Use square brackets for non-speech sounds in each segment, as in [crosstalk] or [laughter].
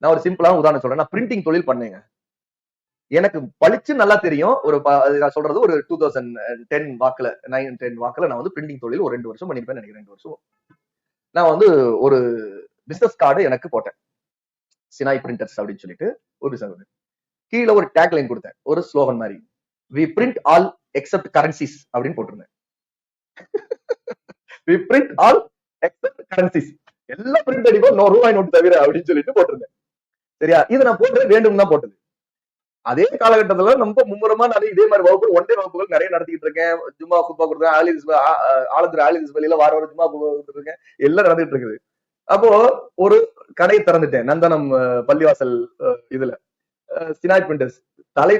நான் ஒரு சிம்பிளான உதாரணம் சொல்றேன். நான் பிரிண்டிங் தொழில் பண்ணேங்க. எனக்கு பளிச்சு நல்லா தெரியும். ஒரு நான் சொல்றது ஒரு டூ தௌசண்ட் டென் வாக்குல நைன் டென் வாக்குல நான் வந்து பிரிண்டிங் தொழில் ஒரு ரெண்டு வருஷம் பண்ணிருப்பேன் நினைக்கிறேன். ரெண்டு வருஷம். நான் வந்து ஒரு பிசினஸ் கார்டு எனக்கு போட்டேன். சினாய் பிரிண்டர்ஸ் அப்படின்னு சொல்லிட்டு ஒரு பிசினஸ் கீழே ஒரு டேக் லைன் கொடுத்தேன். ஒரு ஸ்லோகன் மாதிரி. We print all except currencies அப்படின்னு போட்டிருந்தேன். We print all except currencies எல்லாம் பிரிண்ட் அடிப்போம் நோ ரூபாய் நோட்டு தவிர அப்படின்னு சொல்லிட்டு போட்டிருந்தேன். சரியா? இது நான் போட்டது வேண்டும் தான் போட்டது. அதே காலகட்டத்துல ரொம்ப மும்முரமா நிறைய இதே மாதிரி வகுப்பு ஒன் டே வகுப்புகள் நிறைய நடத்திட்டு இருக்கேன். ஜும்மா குப்பா கொடுத்தேன் ஆலிஸ் ஆலந்திர ஆலிஸ் வெளியில வார வாரம் ஜும்மா குப்பா கொடுத்துருக்கேன் எல்லாம் நடந்துட்டு இருக்குது. அப்போ ஒரு கடை திறந்துட்டேன். நந்தனம் பள்ளிவாசல் இதுல. Sinai printers. தலை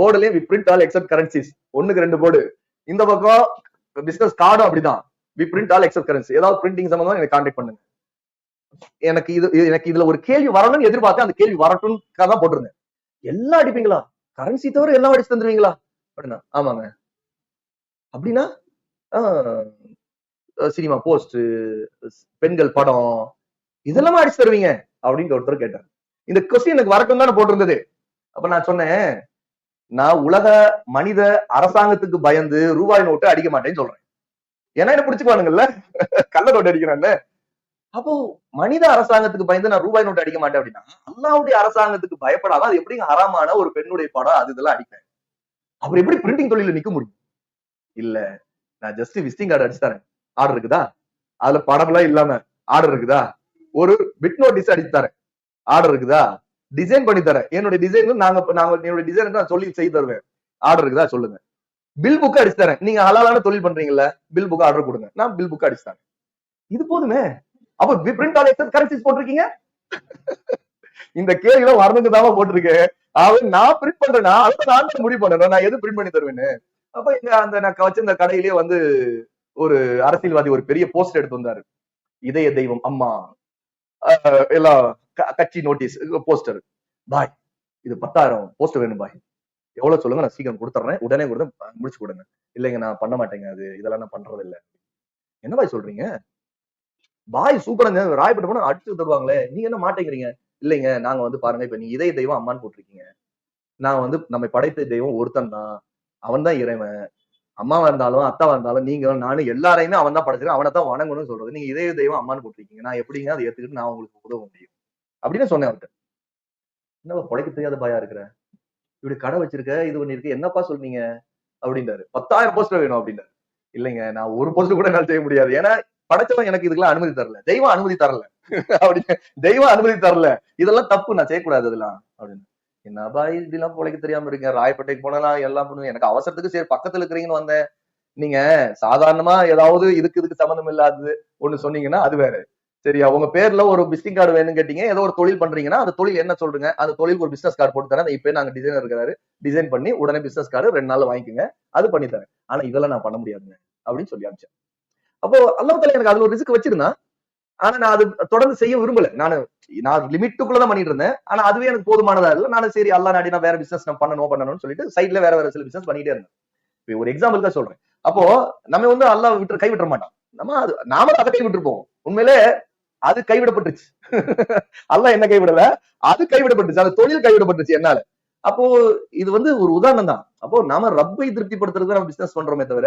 போர்டுலயும் we print all except currencies ஒண்ணுக்கு ரெண்டு போர்டு. இந்த பக்கம் பிசினஸ் கார்டும் அப்படிதான். We print all except currency ஏதாவது பிரிண்டிங் சம்பந்தமா எனக்கு கான்டாக்ட் பண்ணுங்க. எனக்கு இது எனக்கு இதுல ஒரு கேள்வி வரணும்னு எதிர்பார்த்தேன் அந்த கேள்வி வரட்டும் தான் போட்டிருந்தேன். எல்லாம் அடிப்பீங்களா? கரன்சி தவிர எல்லாம் அடிச்சு தந்துருவீங்களா? அப்படின்னா ஆமாங்க. அப்படின்னா சினிமா போஸ்ட் பெண்கள் படம் இதெல்லாம் அடிச்சு தருவீங்க? அப்படின்னு ஒருத்தர் கேட்டார். இந்த கொஸ்டின் எனக்கு வரட்டும் தானே போட்டிருந்தது. அப்ப நான் சொன்னேன் நான் உலக மனித அரசாங்கத்துக்கு பயந்து ரூபாய் நோட்டு அடிக்க மாட்டேன்னு சொல்றேன். ஏன்னா என்ன பிடிச்சுக்குவானுங்கல்ல கள்ள நோட்டு அடிக்கிறான்னு அப்போ மனித அரசாங்கத்துக்கு பயந்து நான் ரூபாய் நோட்டு அடிக்க மாட்டேன் அப்படின்னா அல்லாவுடைய அரசாங்கத்துக்கு பயப்படாம அது எப்படி அறமான ஒரு பெண்ணுடைய படம் அது இதெல்லாம் அடிப்பேன் அப்புறம் எப்படி பிரிண்டிங் தொழில நிக்க முடியும்? இல்ல. நான் ஜஸ்ட் விசிட்டிங் கார்டு அடிச்சு தரேன். ஆர்டர் இருக்குதா? அதுல படம் எல்லாம் இல்லாம ஆர்டர் இருக்குதா? ஒரு பிட் நோட்டீஸ் அடிச்சு தரேன். ஆர்டர் இருக்குதா? டிசைன் பண்ணி தரேன். என்னுடைய டிசைன் நாங்க நாங்க என்னுடைய டிசைன் நான் சொல்லி செய்து தருவேன். ஆர்டர் இருக்குதா? சொல்லுங்க. பில் புக் அடிச்சு தரேன். நீங்க ஹலாலான தொழில் பண்றீங்கல்ல பில் புக் ஆர்டர் கொடுங்க. நான் பில் புக் அடிச்சு தரேன். இது போதுமே? அப்ப பிரிண்ட் ஆல் எக்ஸஸ் கரன்சிஸ் போட்டிருக்கீங்க? இந்த கேள்வியில வரணுக்கு தான் போட்டிருக்கேன். அவன் நான் பிரிண்ட் பண்றேன்னா அடுத்த நான் முடிவு பண்ணணும். நான் எது பிரிண்ட் பண்ணி தருவேன்னு? அப்ப இங்க அந்த நான் வச்சிருந்த கடையிலேயே வந்து ஒரு அரசியல்வாதி ஒரு பெரிய போஸ்ட் எடுத்து வந்தாரு. இதய தெய்வம் அம்மா. ஆஹ் எல்லாம் க- கட்சி நோட்டீஸ் போஸ்டர் பாய் இது பத்தாயிரம் போஸ்டர் வேணும் பாய். எவ்வளவு சொல்லுங்க? நான் சீக்கிரம் கொடுத்துறேன். உடனே கொடுத்து முடிச்சு கொடுங்க. இல்லைங்க நான் பண்ண மாட்டேங்க. அது இதெல்லாம் நான் பண்றது இல்லை என்ன பாய் சொல்றீங்க? பாய் சூப்பராங்க ராயப்பட்டு போனா அடிச்சு தருவாங்களே. நீங்க என்ன மாட்டேங்கிறீங்க? இல்லைங்க நாங்க வந்து பாருங்க இப்ப நீங்க இதய தெய்வம் அம்மான்னு போட்டிருக்கீங்க. நான் வந்து நம்ம படைத்த தெய்வம் ஒருத்தன் தான். அவன் தான் இறைவன். அம்மாவா இருந்தாலும் அத்தாவா இருந்தாலும் நீங்க நானும் எல்லாரையுமே அவன் தான் படைச்சிருக்கேன். அவனை தான் வணங்கணும்னு சொல்றது. நீங்க இதய தெய்வம் அம்மான்னு போட்டிருக்கீங்க. நான் எப்படிங்க அதை ஏத்துக்கிட்டு நான் உங்களுக்கு உதவ முடியும்? அப்படின்னு சொன்னேன் அவர்கிட்ட. என்னப்பா புடைக்க தெரியாத பாயா இருக்கிற? இப்படி கடை வச்சிருக்க இது பண்ணிருக்க என்னப்பா சொல்றீங்க? அப்படின்றாரு. பத்தாயிரம் போஸ்டர் வேணும் அப்படின்னாரு இல்லைங்க நான் ஒரு போஸ்டர் கூட என்னால் செய்ய முடியாது. ஏன்னா படைச்சவன் எனக்கு இதுக்கெல்லாம் அனுமதி தரல. தெய்வம் அனுமதி தரல. அப்படின்னு தெய்வம் அனுமதி தரல. இதெல்லாம் தப்பு. நான் செய்யக்கூடாது இதெல்லாம். அப்படின்னு. என்னப்பா இப்படிலாம் பொழைக்க தெரியாம இருக்கீங்க ராயப்பேட்டைக்கு போனா எல்லாம் பண்ணுவேன். எனக்கு அவசரத்துக்கு சரி பக்கத்துல இருக்கிறீங்கன்னு வந்தேன். நீங்க சாதாரணமா ஏதாவது இதுக்கு இதுக்கு சம்மந்தம் இல்லாதது ஒண்ணு சொன்னீங்கன்னா அது வேற. சரியா உங்க பேர்ல ஒரு விசிட்டிங் கார்டு வேணும்னு கேட்டீங்க. ஏதோ ஒரு தொழில் பண்றீங்கன்னா அந்த தொழில் என்ன சொல்றீங்க? அந்த தொழில் ஒரு பிசினஸ் கார்டு போட்டு தரேன். இப்ப நாங்க டிசைனர் இருக்கிறாரு டிசைன் பண்ணி உடனே பிசினஸ் கார்டு ரெண்டு நாள் வாங்கிக்கோங்க. அது பண்ணி தரேன். ஆனா இதெல்லாம் நான் பண்ண முடியாதுங்க. அப்படின்னு சொல்லி அனுப்பிச்சேன். அப்போ அல்லாஹ் எனக்கு அதுல ஒரு ரிஸ்க் வச்சிருந்தான். ஆனா நான் அது தொடர்ந்து செய்ய விரும்பல. நான் நான் லிமிட்டுக்குள்ளதான் பண்ணிட்டு இருந்தேன். ஆனா அதுவே எனக்கு போதுமானதா இல்ல. நான் சரி அல்லா நாடி நான் வேற பிசினஸ் நான் பண்ணணும் பண்ணணும்னு சொல்லிட்டு சைட்ல வேற வேற சில பிசினஸ் பண்ணிட்டே இருந்தேன். இப்ப ஒரு எக்ஸாம்பிள் தான் சொல்றேன். அப்போ நம்ம வந்து அல்லாஹ் விட்டு கை விட்டுற மாட்டோம் நம்ம அது நாம தான் அதை கைவிட்டுருப்போம் உண்மையிலே அது கைவிடப்பட்டுச்சு. [laughs] அல்லாஹ் என்ன கைவிடல? அது கைவிடப்பட்டுச்சு. அந்த தொழில் கைவிடப்பட்டுச்சு என்னால. அப்போ இது வந்து ஒரு உதாரணம் தான். அப்போ நாம ரப்பை திருப்திப்படுத்துறது நம்ம பிசினஸ் பண்றோமே தவிர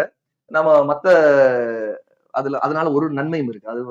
நம்ம மத்த அதுல அதனால ஒரு நன்மையும் இருக்கு. அது